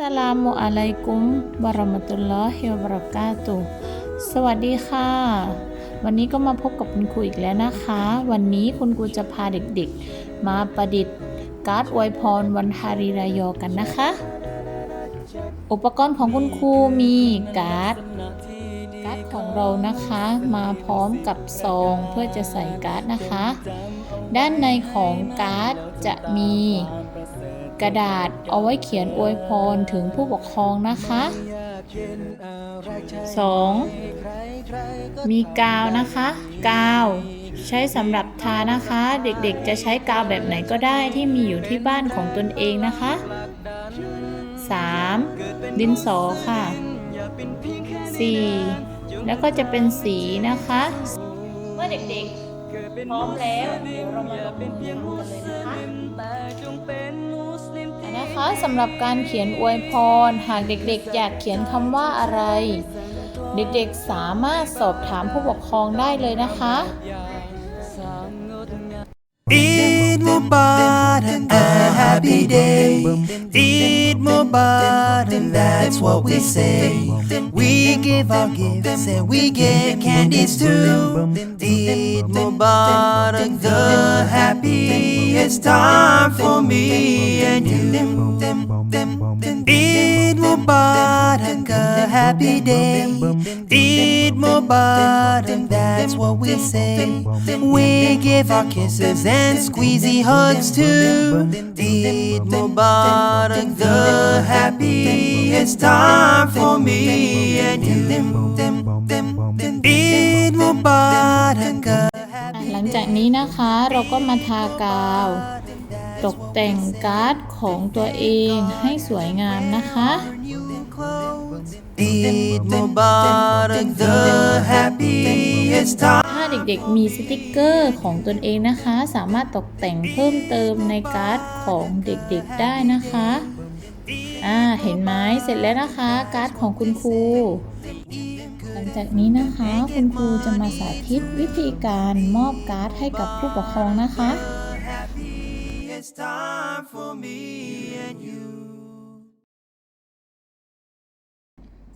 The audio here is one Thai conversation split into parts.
สลามุอะลัยกุมบารมตุลลอฮิวบรากาตุสวัสดีค่ะ วันนี้ก็มาพบกับคุณครูอีกแล้วนะคะ วันนี้คุณครูจะพาเด็กๆ มาประดิษฐ์การ์ดอวยพรวันฮาริรายอกันนะคะ อุปกรณ์ของคุณครูมีการ์ดการ์ดของเรานะคะ มาพร้อมกับซองเพื่อจะใส่การ์ดนะคะ ด้านในของการ์ดจะมี กระดาษเอาไว้เขียนอวยพรถึงผู้ปกครองนะคะ 2. มีกาวนะคะ กาวใช้สำหรับทานะคะ เด็กๆจะใช้กาวแบบไหนก็ได้ที่มีอยู่ที่บ้านของตนเองนะคะ 3. ดินสอค่ะ 4. แล้วก็จะเป็นสีนะคะ เมื่อเด็กๆพร้อมแล้วเดี๋ยวเรามาลงมือทำกันเลยนะคะนะคะ สำหรับการเขียนอวยพร หากเด็กๆ อยากเขียนคำว่าอะไร เด็กๆสามารถสอบถามผู้ปกครองได้เลยนะคะ Eid Mubarak, a happy day. Eid Mubarak, that's what we say. We give our gifts and we give candies too. Eid Mubarak, the happy it's time for me and you. Eid Mubarak, a happy day. Eid Mubarak, that's what we say. We give our kisses and squeezy hugs too. Eid Mubarak, the happy. It's time for me and you. Eid Mubarak. จากนี้นะคะเราก็มาทากาว ตกแต่งการ์ดของตัวเองให้สวยงามนะคะ Eid Mubarak, the happiest time. ถ้าเด็กๆมีสติกเกอร์ของตนเองนะคะ สามารถตกแต่งเพิ่มเติมในการ์ดของเด็กๆได้นะคะ อ่า เห็นไหมเสร็จแล้วนะคะ การ์ดของคุณครูห ลังจากนี้นะคะ คุณครูจะมาสาธิตวิธีการมอบการ์ดให้กับผู้ปกครองนะคะ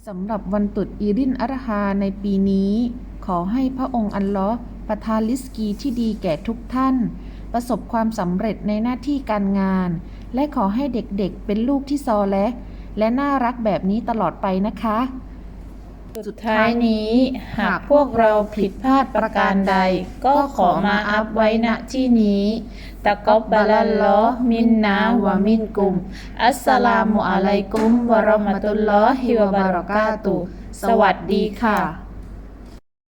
สำหรับวันตรุษอีรินอัตฮาในปีนี้ ขอให้พระองค์อัลลอฮ์ประทานลิสกีที่ดีแก่ทุกท่าน ประสบความสำเร็จในหน้าที่การงาน และขอให้เด็กๆเป็นลูกที่ซอและ และน่ารักแบบนี้ตลอดไปนะคะ สุดท้ายนี้ หากพวกเราผิดพลาดประการใด ก็ขอมาอัพไว้ณที่นี้ตะกอบบาลัลลอฮ์มินนาวะมินกุม อัสสลามุอะลัยกุมวะเราะมะตุลลอฮิวะบะเราะกาตุฮ์สวัสดีค่ะ